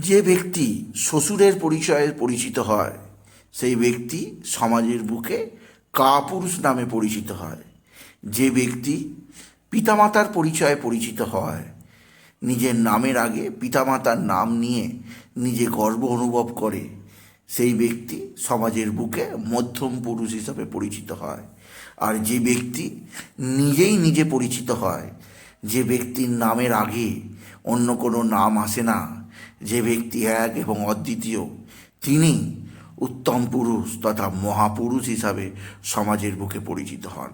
যে ব্যক্তি শ্বশুরের পরিচয়ে পরিচিত হয়, সেই ব্যক্তি সমাজের বুকে কাপুরুষ নামে পরিচিত হয়। যে ব্যক্তি পিতামাতার পরিচয়ে পরিচিত হয়, নিজের নামের আগে পিতামাতার নাম নিয়ে নিজে গর্ব অনুভব করে, সেই ব্যক্তি সমাজের বুকে মধ্যম পুরুষ হিসাবে পরিচিত হয়। আর যে ব্যক্তি নিজেই নিজে পরিচিত হয়, যে ব্যক্তির নামের আগে অন্য কোনো নাম আসে না যে ব্যক্তি এক এবং অদ্বিতীয়, তিনি উত্তম পুরুষ তথা মহাপুরুষ হিসাবে সমাজের বুকে পরিচিত হন।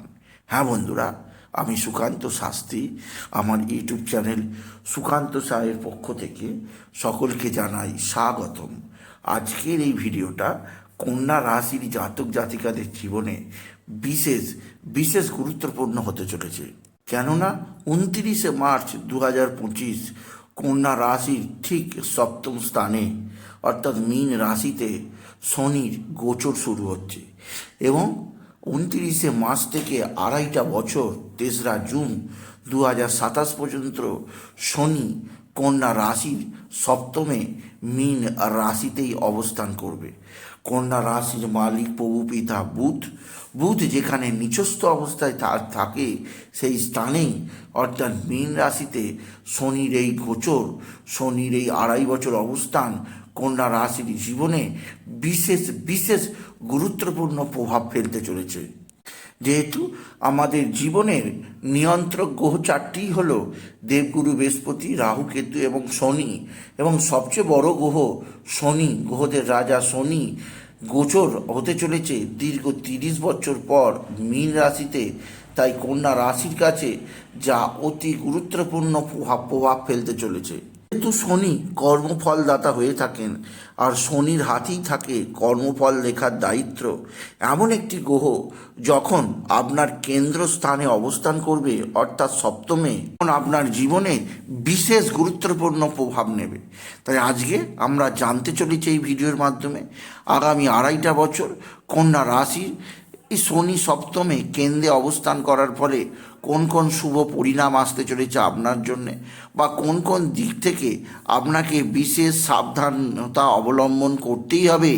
হ্যাঁ বন্ধুরা, আমি সুকান্ত শাস্ত্রী। আমার ইউটিউব চ্যানেল সুকান্ত সাহের পক্ষ থেকে সকলকে জানাই স্বাগতম। আজকের এই ভিডিওটা কন্যা রাশির জাতক জাতিকাদের জীবনে বিশেষ বিশেষ গুরুত্বপূর্ণ হতে চলেছে। কেননা, উনত্রিশে মার্চ দু হাজার পঁচিশ কন্যা রাশির ঠিক সপ্তম স্থানে, অর্থাৎ মীন রাশিতে শনির গোচর শুরু হচ্ছে এবং উনত্রিশে মার্চ থেকে আড়াইটা বছর, তেসরা জুন দু হাজার সাতাশ পর্যন্ত শনি কন্যা রাশির সপ্তমে মীন রাশিতেই অবস্থান করবে। কন্যা রাশির মালিক, প্রভু, পিতা, বুধ। বুধ যেখানে নিচস্থ অবস্থায় তার থাকে, সেই স্থানেই অর্থাৎ মীন রাশিতে শনির এই গোচর, শনির এই আড়াই বছর অবস্থান কন্যা রাশির জীবনে বিশেষ বিশেষ গুরুত্বপূর্ণ প্রভাব ফেলতে চলেছে। যেহেতু আমাদের জীবনের নিয়ন্ত্রক গ্রহ চারটি হল দেবগুরু, বৃহস্পতি, রাহু, কেতু এবং শনি। এবং সবচেয়ে বড় গ্রহ শনি, গ্রহদের রাজা শনি। গোচর হতে চলেছে দীর্ঘ তিরিশ বছর পর মীন রাশিতে। তাই কন্যা রাশির কাছে যা অতি গুরুত্বপূর্ণ প্রভাব প্রভাব ফেলতে চলেছে। যেহেতু শনি কর্মফলদাতা হয়ে থাকেন, আর শনির হাতেই থাকে কর্মফল লেখার দায়িত্ব। এমন একটি গ্রহ যখন আপনার কেন্দ্রস্থানে অবস্থান করবে, অর্থাৎ সপ্তমে, তখন আপনার জীবনে বিশেষ গুরুত্বপূর্ণ প্রভাব নেবে। তাই আজকে আমরা জানতে চলেছি এই ভিডিওর মাধ্যমে, আগামী আড়াইটা বছর কন্যা রাশির শনি সপ্তমে কেন্দ্রে অবস্থান করার ফলে কোন কোন শুভ পরিণাম আসতে চলেছে আপনার জন্যে বা কোন কোন দিক থেকে আপনাকে বিশেষ সাবধানতা অবলম্বন করতেই হবে?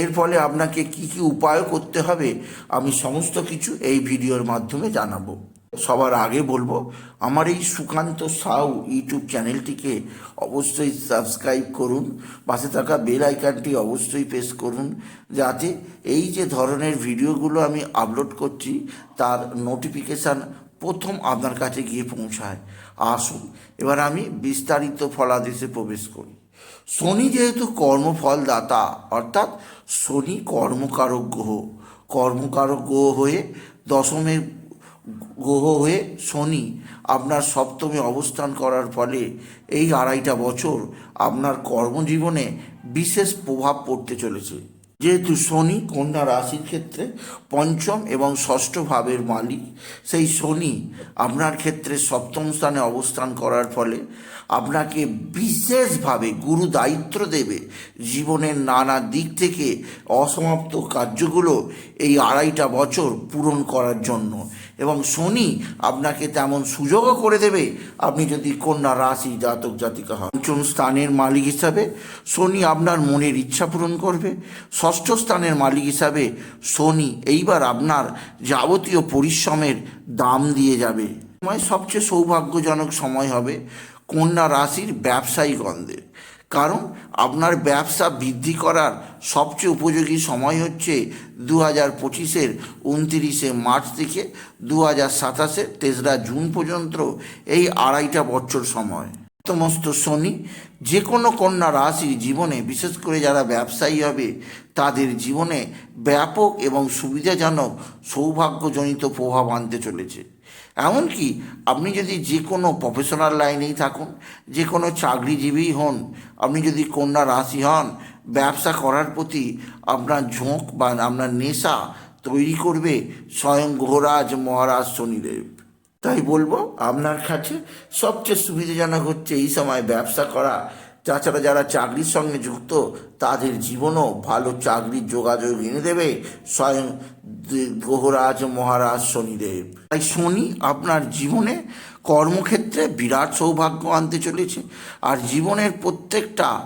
এর ফলে আপনাকে কি কি উপায় করতে হবে? আমি সমস্ত কিছু এই ভিডিওর মাধ্যমে জানাব। সবার আগে বলব, আমার এই সুকান্ত সাউ ইউটিউব চ্যানেলটিকে অবশ্যই সাবস্ক্রাইব করুন, পাশে থাকা বেল আইকনটি অবশ্যই প্রেস করুন, যাতে এই যে ধরনের ভিডিওগুলো আমি আপলোড করছি, তার নোটিফিকেশান প্রথম আপনার কাছে গিয়ে পৌঁছায়। আসুন, এবার আমি বিস্তারিত ফলাদেশে প্রবেশ করি। শনি যেহেতু কর্মফলদাতা, অর্থাৎ শনি কর্মকারক গ্রহ কর্মকারক গ্রহ হয়ে দশমে গ্রহ হয়ে শনি আপনার সপ্তমে অবস্থান করার ফলে এই আড়াইটা বছর আপনার কর্মজীবনে বিশেষ প্রভাব পড়তে চলেছে। যেহেতু শনি কন্যা রাশির ক্ষেত্রে পঞ্চম এবং ষষ্ঠ ভাবের মালিক, সেই শনি আপনার ক্ষেত্রে সপ্তম স্থানে অবস্থান করার ফলে আপনাকে বিশেষভাবে গুরু দায়িত্ব দেবে জীবনের নানা দিক থেকে অসমাপ্ত কার্যগুলো এই আড়াইটা বছর পূরণ করার জন্য। এবং শনি আপনাকে তেমন সুযোগও করে দেবে। আপনি যদি কন্যা রাশি জাতক জাতিকা হন, পঞ্চম স্থানের মালিক হিসাবে শনি আপনার মনের ইচ্ছা পূরণ করবে। ষষ্ঠ স্থানের মালিক হিসাবে শনি এইবার আপনার যাবতীয় পরিশ্রমের দাম দিয়ে যাবে। সময় সবচেয়ে সৌভাগ্যজনক সময় হবে কন্যা রাশির ব্যবসায়ীগণদের কারণ আপনার ব্যবসা বৃদ্ধি করার সবচেয়ে উপযোগী সময় হচ্ছে দু হাজার পঁচিশের উনতিরিশে মার্চ থেকে দু হাজার সাতাশের তেসরা জুন পর্যন্ত এই আড়াইটা বছর সময়। সমস্ত শনি যে কোনো কন্যা রাশির জীবনে, বিশেষ করে যারা ব্যবসায়ী হবে, তাদের জীবনে ব্যাপক এবং সুবিধাজনক সৌভাগ্যজনিত প্রভাব আনতে চলেছে। এমনকি আপনি যদি যে কোনো প্রফেশনাল লাইনেই থাকুন, যে কোনো চাকরিজীবী হন, আপনি যদি কন্যা রাশি হন, ব্যবসা করার প্রতি আপনার ঝোঁক বা আপনার নেশা তৈরি করবে স্বয়ং গ্রহরাজ মহারাজ শনিদেব। তাই বলব, আপনার কাছে সবচেয়ে সুবিধাজনক হচ্ছে এই সময় ব্যবসা করা। তাছাড়া যারা চাকরির সঙ্গে যুক্ত, তাদের জীবনও ভালো চাকরির যোগাযোগ এনে দেবে স্বয়ং গ্রহরাজ মহারাজ শনিদেব। তাই শনি আপনার জীবনে কর্মক্ষেত্রে বিরাট সৌভাগ্য আনতে চলেছে। আর জীবনের প্রত্যেকটা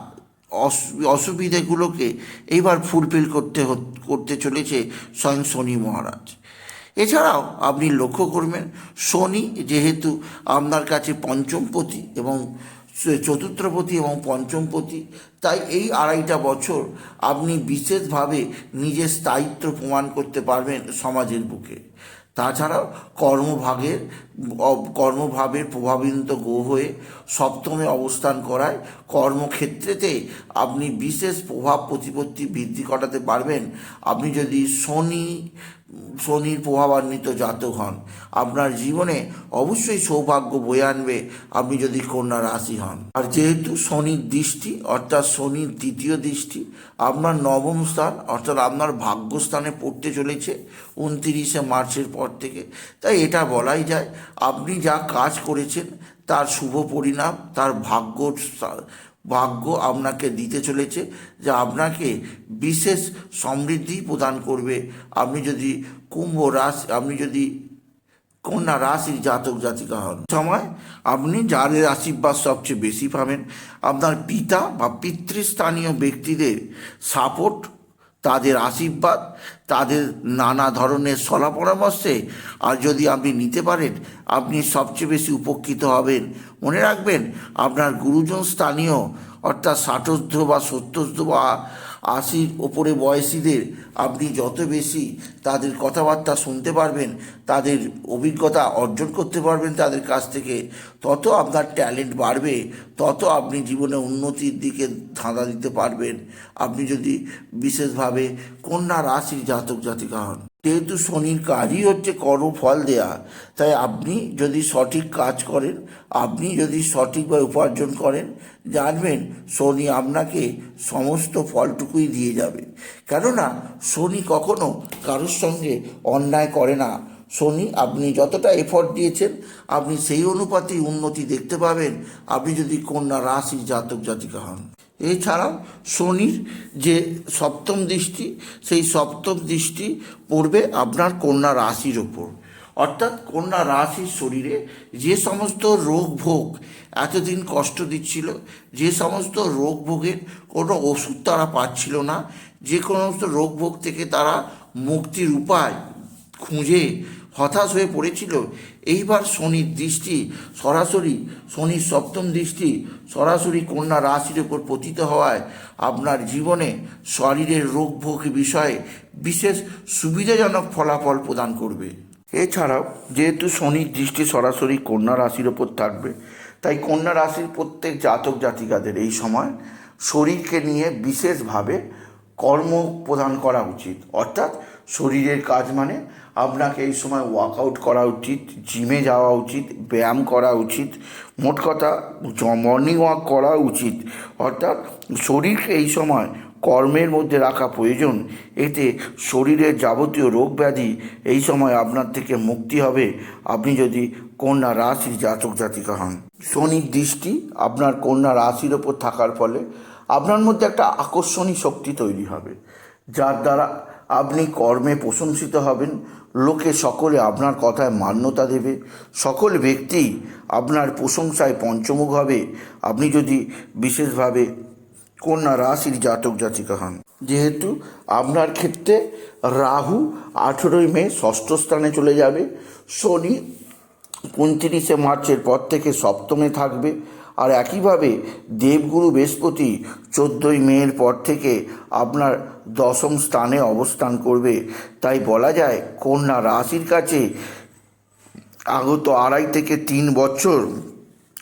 অস- অসুবিধেগুলোকে এইবার ফুলফিল করতে করতে চলেছে স্বয়ং শনি মহারাজ। এছাড়াও আপনি লক্ষ্য করবেন, শনি যেহেতু আপনার কাছে পঞ্চমপতি এবং চতুর্থপতি এবং পঞ্চমপতি। তাই এই আড়াইটা বছর আপনি বিশেষভাবে নিজের স্থায়িত্ব প্রমাণ করতে পারবেন সমাজের বুকে। তাছাড়াও কর্মভাগের কর্মভাবের প্রভাবিত গ্রহ হয়ে সপ্তমে অবস্থান করায় কর্মক্ষেত্রেতে আপনি বিশেষ প্রভাব প্রতিপত্তি বৃদ্ধি ঘটাতে পারবেন। আপনি যদি শনি শনির প্রভাবান্বিত জাতক হন। আপনার জীবনে অবশ্যই সৌভাগ্য বয়ে আনবে আপনি যদি কন্যা রাশি হন। আর যেহেতু শনির দৃষ্টি, অর্থাৎ শনির দ্বিতীয় দৃষ্টি, আপনার নবম স্থান, অর্থাৎ আপনার ভাগ্যস্থানে পড়তে চলেছে উনতিরিশে মার্চের পর থেকে। তাই এটা বলাই যায়, আপনি যা কাজ করেছেন, তার শুভ পরিণাম, তার ভাগ্য ভাগ্য আপনাকে দিতে চলেছে, যে আপনাকে বিশেষ সমৃদ্ধি প্রদান করবে। আপনি যদি কুম্ভ রাশি, আপনি যদি কন্যা রাশির জাতক জাতিকা হন সময় আপনি যাদের আশীর্বাদ সবচেয়ে বেশি পাবেন। আপনার পিতা বা পিতৃস্থানীয় ব্যক্তিদের সাপোর্ট তাদের আশীর্বাদ, তাদের নানা ধরনের সলা পরামর্শে আর যদি আপনি নিতে পারেন, আপনি সবচেয়ে বেশি উপকৃত হবেন। মনে রাখবেন, আপনার গুরুজন স্থানীয়, অর্থাৎ ষাটোর্ধ বা সত্তরধ্ব বা আশির ওপরে বয়সীদের আপনি যত বেশি তাদের কথাবার্তা শুনতে পারবেন, তাদের অভিজ্ঞতা অর্জন করতে পারবেন তাদের কাছ থেকে, তত আপনার ট্যালেন্ট বাড়বে, তত আপনি জীবনে উন্নতির দিকে ধাঁধা দিতে পারবেন। আপনি যদি বিশেষভাবে কন্যা রাশির জাতক জাতিকা হন। যেহেতু শনির কাজই হচ্ছে কর্মফল দেয়া, তাই আপনি যদি সঠিক কাজ করেন, আপনি যদি সঠিকভাবে উপার্জন করেন, জানবেন শনি আপনাকে সমস্ত ফলটুকুই দিয়ে যাবে। কেননা শনি কখনো কারোর সঙ্গে অন্যায় করে না। শনি আপনি যতটা এফর্ট দিয়েছেন, আপনি সেই অনুপাতেই উন্নতি দেখতে পাবেন। আপনি যদি কন্যা রাশির জাতক জাতিকা হন। এছাড়াও শনির যে সপ্তম দৃষ্টি, সেই সপ্তম দৃষ্টি পড়বে আপনার কন্যা রাশির ওপর। অর্থাৎ কন্যা রাশির শরীরে যে সমস্ত রোগ ভোগ এতদিন কষ্ট দিচ্ছিল, যে সমস্ত রোগ ভোগের কোনো ওষুধ তারা পাচ্ছিল না, যে সমস্ত রোগ ভোগ থেকে তারা মুক্তির উপায় খুঁজে হতাশ হয়ে পড়েছিল। এইবার শনির দৃষ্টি, সরাসরি শনির সপ্তম দৃষ্টি, সরাসরি কন্যা রাশির ওপর পতিত হওয়ায় আপনার জীবনে শরীরের রোগ ভোগ বিষয়ে বিশেষ সুবিধাজনক ফলাফল প্রদান করবে। এছাড়াও যেহেতু শনির দৃষ্টি সরাসরি কন্যা রাশির ওপর থাকবে, তাই কন্যা রাশির প্রত্যেক জাতক জাতিকাদের এই সময় শরীরকে নিয়ে বিশেষভাবে কর্ম প্রদান করা উচিত। অর্থাৎ শরীরের কাজ মানে আপনাকে এই সময় ওয়ার্কআউট করা উচিত জিমে যাওয়া উচিত, ব্যায়াম করা উচিত, মোট কথা মর্নিং ওয়াক করা উচিত। অর্থাৎ শরীরকে এই সময় কর্মের মধ্যে রাখা প্রয়োজন। এতে শরীরের যাবতীয় রোগ ব্যাধি এই সময় আপনার থেকে মুক্তি হবে। আপনি যদি কন্যা রাশির জাতক জাতিকা হন, শনির দৃষ্টি আপনার কন্যা রাশির ওপর থাকার ফলে আপনার মধ্যে একটা আকর্ষণী শক্তি তৈরি হবে। যার দ্বারা আপনি কর্মে প্রশংসিত হবেন, লোকে সকলে আপনার কথায় মান্যতা দেবে, সকল ব্যক্তি আপনার প্রশংসায় পঞ্চমুখ হবে। আপনি যদি বিশেষভাবে কন্যা রাশির জাতক জাতিকা হন, যেহেতু আপনার ক্ষেত্রে রাহু আঠেরোই মে ষষ্ঠ স্থানে চলে যাবে, শনি উনত্রিশে মার্চের পর থেকে সপ্তমে থাকবে আর একইভাবে দেবগুরু বৃহস্পতি চোদ্দোই মেয়ের পর থেকে আপনার দশম স্থানে অবস্থান করবে। তাই বলা যায়, কন্যা রাশির কাছে আগত আড়াই থেকে তিন বছর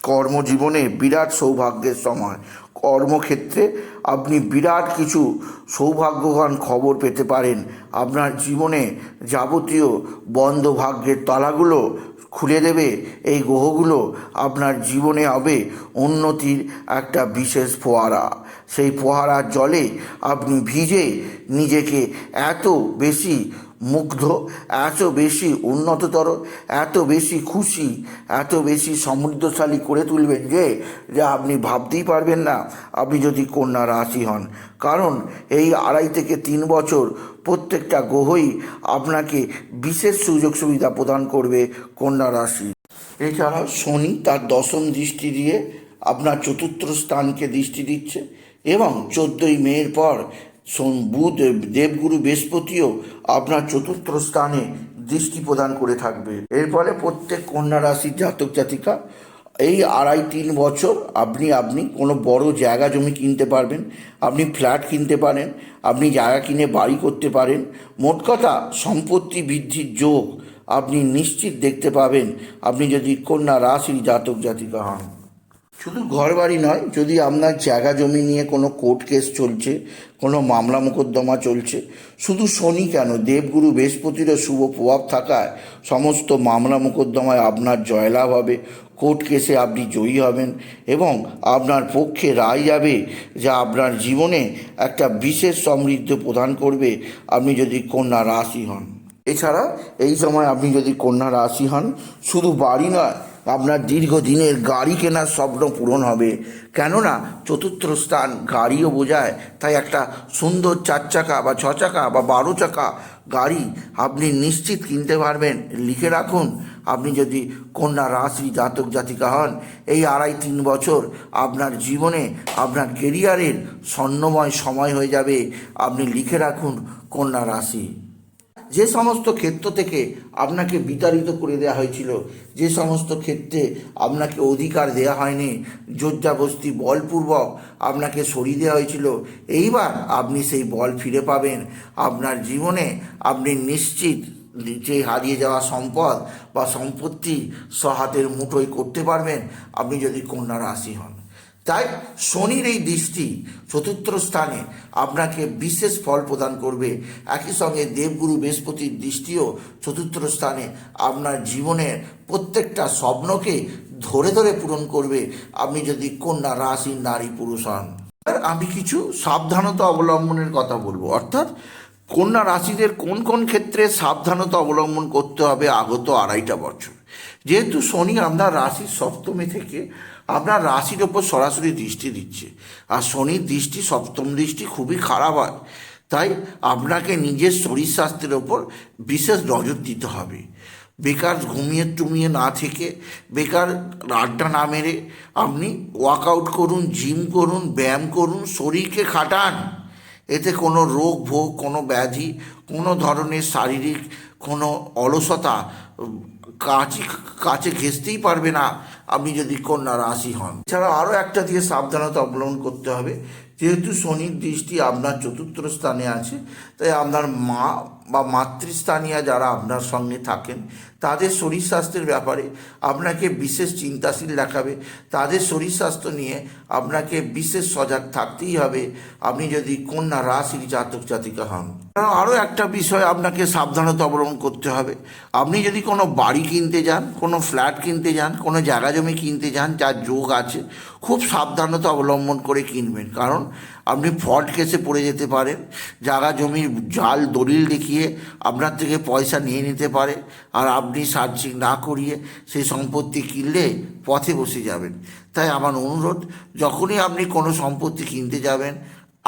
কর্মজীবনে বিরাট সৌভাগ্যের সময়। কর্মক্ষেত্রে আপনি বিরাট কিছু সৌভাগ্যবান খবর পেতে পারেন। আপনার জীবনে যাবতীয় বন্ধ ভাগ্যের তালাগুলো খুলে দেবে, এই গ্রহগুলো আপনার জীবনে হবে উন্নতির একটা বিশেষ ফোয়ারা। সেই ফোয়ারার জলে আপনি ভিজে নিজেকে এত বেশি মুগ্ধ, এত বেশি উন্নততর, এত বেশি খুশি, এত বেশি সমৃদ্ধশালী করে তুলবেন যে, যা আপনি ভাবতেই পারবেন না আপনি যদি কন্যা রাশি হন। কারণ এই আড়াই থেকে তিন বছর প্রত্যেকটা গ্রহই আপনাকে বিশেষ সুযোগ সুবিধা প্রদান করবে কন্যা রাশি। এছাড়া শনি তার দশম দৃষ্টি দিয়ে আপনার চতুর্থ স্থানকে দৃষ্টি দিচ্ছে এবং চোদ্দোই মেয়ের পর বুধ দেবগুরু বৃহস্পতিও আপনার চতুর্থ স্থানে দৃষ্টি প্রদান করে থাকবে। এর ফলে প্রত্যেক কন্যা রাশির জাতক জাতিকা এই আড়াই তিন বছর আপনি আপনি কোনো বড় জায়গা জমি কিনতে পারবেন, আপনি ফ্ল্যাট কিনতে পারেন, আপনি জায়গা কিনে বাড়ি করতে পারেন। মোট কথা, সম্পত্তি বৃদ্ধির যোগ আপনি নিশ্চিত দেখতে পাবেন। আপনি যদি কন্যা রাশির জাতক জাতিকা হন। শুধু ঘর বাড়ি নয়, যদি আপনার জায়গা জমি নিয়ে কোনো কোর্ট কেস চলছে, কোনো মামলা মোকদ্দমা চলছে, শুধু শনি কেন? দেবগুরু বৃহস্পতিরও শুভ প্রভাব থাকায় সমস্ত মামলা মোকদ্দমায় আপনার জয়লাভ হবে কোর্ট কেসে আপনি জয়ী হবেন এবং আপনার পক্ষে রায় যাবে যা আপনার জীবনে একটা বিশেষ সমৃদ্ধ প্রদান করবে, আপনি যদি কন্যা রাশি হন। এছাড়া এই সময় আপনি যদি কন্যা রাশি হন, শুধু বাড়ি নয় আপনার দীর্ঘদিনের গাড়ি কেনার স্বপ্ন পূরণ হবে। কেননা চতুর্থ স্থান গাড়িও বোঝায়, তাই একটা সুন্দর চার চাকা বা ছ চাকা বা বারো চাকা গাড়ি আপনি নিশ্চিত কিনতে পারবেন। লিখে রাখুন, আপনি যদি কন্যা রাশি জাতক জাতিকা হন, এই আড়াই তিন বছর আপনার জীবনে, আপনার কেরিয়ারের স্বর্ণময় সময় হয়ে যাবে। আপনি লিখে রাখুন কন্যা রাশি। যে সমস্ত ক্ষেত্র থেকে আপনাকে বিতাড়িত করে দেওয়া হয়েছিল, যে সমস্ত ক্ষেত্রে আপনাকে অধিকার দেওয়া হয়নি, জোরজাবস্তি, বলপূর্বক আপনাকে সরিয়ে দেওয়া হয়েছিল, এইবার আপনি সেই বল ফিরে পাবেন। আপনার জীবনে আপনি নিশ্চিত যে হারিয়ে যাওয়া সম্পদ বা সম্পত্তি সহাতের মুঠোয় করতে পারবেন। আপনি যদি কন্যা রাশি হন। তাই শনির এই দৃষ্টি চতুর্থ স্থানে আপনাকে বিশেষ ফল প্রদান করবে। একই সঙ্গে দেবগুরু বৃহস্পতির দৃষ্টিও চতুর্থ স্থানে আপনার জীবনের প্রত্যেকটা স্বপ্নকে ধরে ধরে পূরণ করবে। আপনি যদি কন্যা রাশি নারী পুরুষ হন। আমি কিছু সাবধানতা অবলম্বনের কথা বলব। অর্থাৎ কন্যা রাশিদের কোন কোন ক্ষেত্রে সাবধানতা অবলম্বন করতে হবে আগত আড়াইটা বছর। যেহেতু শনি আপনার রাশির সপ্তমী থেকে আপনার রাশির ওপর সরাসরি দৃষ্টি দিচ্ছে। আর শনির দৃষ্টি, সপ্তম দৃষ্টি খুবই খারাপ হয়। তাই আপনাকে নিজের শরীর স্বাস্থ্যের ওপর বিশেষ নজর দিতে হবে। বেকার ঘুমিয়ে টুমিয়ে না থেকে, বেকার আড্ডা না মেরে আপনি ওয়ার্কআউট করুন জিম করুন, ব্যায়াম করুন, শরীরকে খাটান। এতে কোনো রোগ, ভোগ, কোনো ব্যাধি, কোনো ধরনের শারীরিক কোনো অলসতা কাছে কাছে ঘেঁচতেই পারবে না। আপনি যদি কন্যা রাশি হন। এছাড়া আরও একটা দিয়ে সাবধানতা অবলম্বন করতে হবে। যেহেতু শনির দৃষ্টি আপনার চতুর্থ স্থানে আছে, তাই আপনার মা বা মাতৃস্থানীয় যারা আপনার সঙ্গে থাকেন, তাদের শরীর স্বাস্থ্যের ব্যাপারে আপনাকে বিশেষ চিন্তাশীল দেখাবে। তাদের শরীর স্বাস্থ্য নিয়ে আপনাকে বিশেষ সজাগ থাকতেই হবে। আপনি যদি কন্যা রাশির জাতক জাতিকা হন। আরও একটা বিষয় আপনাকে সাবধানতা অবলম্বন করতে হবে। আপনি যদি কোনো বাড়ি কিনতে যান, কোনো ফ্ল্যাট কিনতে যান, কোনো জায়গা জমি কিনতে যান, যার যোগ আছে খুব সাবধানতা অবলম্বন করে কিনবেন। কারণ আপনি ফ্রড কেসে পড়ে যেতে পারেন জায়গা জমি জাল, দলিল দেখিয়ে আপনার থেকে পয়সা নিয়ে নিতে পারে, আর আপনি সার্চিং না করিয়ে সেই সম্পত্তি কিনলে পথে বসে যাবেন। তাই আমার অনুরোধ, যখনই আপনি কোনো সম্পত্তি কিনতে যাবেন,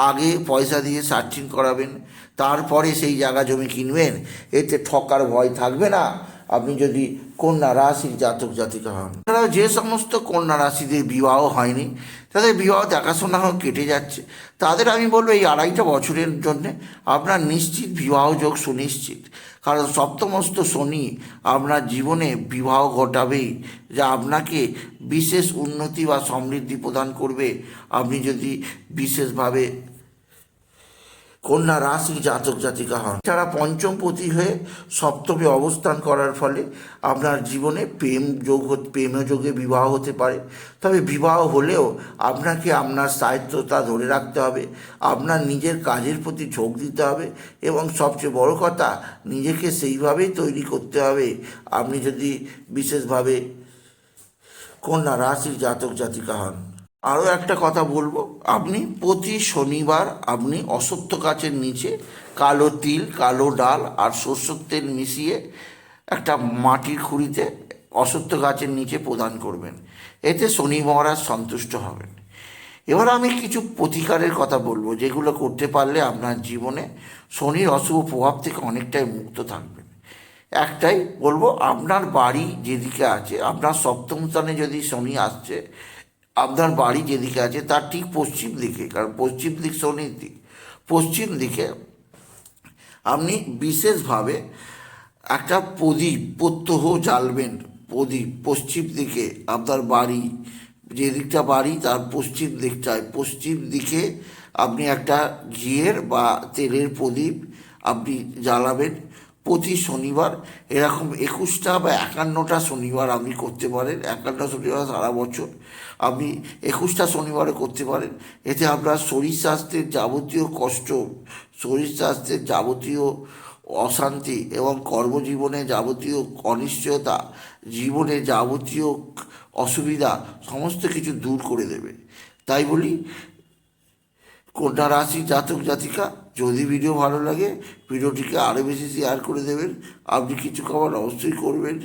আগে পয়সা দিয়ে সার্চিং করাবেন, তারপরে সেই জায়গা জমি কিনবেন, এতে ঠকার ভয় থাকবে না। আপনি যদি কন্যা রাশির জাতক জাতিকা হন। এছাড়াও যে সমস্ত কন্যা রাশিদের বিবাহ হয়নি, তাদের বিবাহ দেখাশোনা হোক কেটে যাচ্ছে। তাদের আমি বলব এই আড়াইটা বছরের জন্যে আপনার নিশ্চিত বিবাহ যোগ সুনিশ্চিত। কারণ সপ্তমস্ত শনি আপনার জীবনে বিবাহ ঘটাবেই যা আপনাকে বিশেষ উন্নতি বা সমৃদ্ধি প্রদান করবে। আপনি যদি বিশেষভাবে কন্যা রাশি জাতক জাতিকা হন। যারা পঞ্চম পতি হয়ে সপ্তমে অবস্থান করার ফলে আপনার জীবনে প্রেম যোগ প্রেম যোগে বিবাহ হতে পারে। তবে বিবাহ হলেও আপনাকে আপনার স্থায়িত্বতা ধরে রাখতে হবে, আপনার নিজের কাজের প্রতি ঝোঁক দিতে হবে এবং সবচেয়ে বড় কথা, নিজেকে সেইভাবেই তৈরি করতে হবে। আপনি যদি বিশেষভাবে কন্যা রাশির জাতক জাতিকা হন। আরও একটা কথা বলব। আপনি প্রতি শনিবার আপনি অসত্য গাছের নিচে কালো তিল, কালো ডাল আর সর্ষের তেল মিশিয়ে একটা মাটির খুঁড়িতে অসত্য গাছের নিচে প্রদান করবেন। এতে শনি মহারাজ সন্তুষ্ট হবেন। এবার আমি কিছু প্রতিকারের কথা বলব, যেগুলো করতে পারলে আপনার জীবনে শনির অশুভ প্রভাব থেকে অনেকটাই মুক্ত থাকবেন। একটাই বলব, আপনার বাড়ি যেদিকে আছে, আপনার সপ্তম স্থানে যদি শনি আসছে আপনার বাড়ি যেদিকে আছে, তার ঠিক পশ্চিম দিকে, কারণ পশ্চিম দিক শনির দিক পশ্চিম দিকে আপনি বিশেষভাবে একটা প্রদীপ, প্রত্যহ জ্বালবেন প্রদীপ, পশ্চিম দিকে আপনার বাড়ি, যে দিকটা বাড়ি, তার পশ্চিম দিকটায়। পশ্চিম দিকে আপনি একটা ঘিয়ের বা তেলের প্রদীপ আপনি জ্বালাবেন। প্রতি শনিবার, এরকম একুশটা বা একান্নটা শনিবার আপনি করতে পারেন একান্ন শনিবার সারা বছর আপনি একুশটা শনিবারে করতে পারেন। এতে আপনার শরীর স্বাস্থ্যের যাবতীয় কষ্ট, শরীর স্বাস্থ্যের যাবতীয় অশান্তি এবং কর্মজীবনে যাবতীয় অনিশ্চয়তা, জীবনে যাবতীয় অসুবিধা সমস্ত কিছু দূর করে দেবে। তাই বলি, কন্যা রাশি জাতক জাতিকা যদি ভিডিও ভালো লাগে, ভিডিওটিকে আরও বেশি শেয়ার করে দেবেন। আপনি কিছু খাবার অবশ্যই করবেন।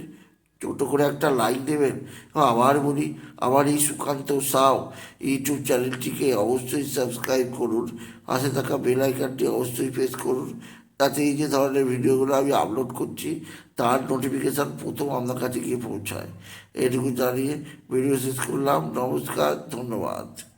ছোটো করে একটা লাইক দেবেন। আবার বলি, আমার এই সুকান্ত সাউ ইউটিউব চ্যানেলটিকে অবশ্যই সাবস্ক্রাইব করুন। পাশে থাকা বেল আইকনটি অবশ্যই প্রেস করুন। তাতে এই যে ধরনের ভিডিওগুলো আমি আপলোড করছি, তার নোটিফিকেশান প্রথম আপনার কাছে গিয়ে পৌঁছায়। এটুকু জানিয়ে ভিডিও শেষ করলাম। নমস্কার, ধন্যবাদ।